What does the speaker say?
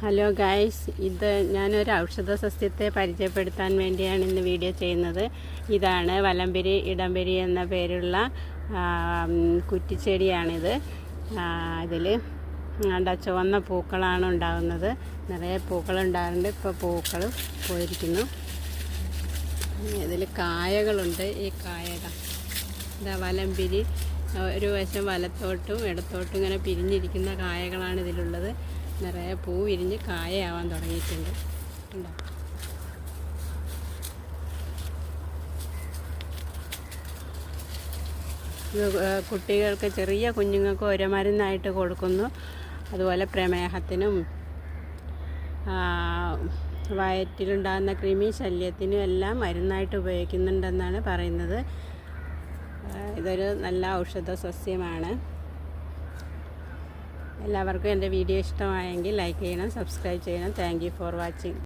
Hello guys ഇത് ഞാനൊരു ഔഷധ സസ്യത്തെ പരിചയപ്പെടുത്താൻ വേണ്ടിയാണ് ഇന്ന് വീഡിയോ ചെയ്യുന്നത്. ഇതാണ് വലമ്പരി ഇടംപിരി എന്ന പേരുള്ള കുറ്റിച്ചെടിയാണിത്. ഇതിൽ ആണ്ട ചുവന്ന പൂക്കളാണ് ഉണ്ടാകുന്നത് നിറയെ പൂക്കളുണ്ടാകുന്നുണ്ട് ഇപ്പോൾ പൂക്കൾ പോയിരിക്കുന്നു. ഇതിൽ കായകളുണ്ട്. ഈ കായക ഇതാ. വലമ്പിരി ഒരു വശം വലത്തോട്ടും ഇടത്തോട്ടും ഇങ്ങനെ പിരിഞ്ഞിരിക്കുന്ന കായകളാണ് ഇതിലുള്ളത്. നിറയെ പൂ വിരിഞ്ഞ് കായയാവാൻ തുടങ്ങിയിട്ടുണ്ട്. കുട്ടികൾക്ക് ചെറിയ കുഞ്ഞുങ്ങൾക്ക് ഒരു മരുന്നായിട്ട് കൊടുക്കുന്നു. അതുപോലെ പ്രമേഹത്തിനും വയറ്റിലുണ്ടാകുന്ന കൃമി ശല്യത്തിനും എല്ലാം മരുന്നായിട്ട് ഉപയോഗിക്കുന്നുണ്ടെന്നാണ് പറയുന്നത്. ഇതൊരു നല്ല ഔഷധ സസ്യമാണ് എല്ലാവർക്കും എന്റെ വീഡിയോ ഇഷ്ടമായെങ്കിൽ ലൈക്ക് ചെയ്യണം സബ്സ്ക്രൈബ് ചെയ്യണം. Thank for watching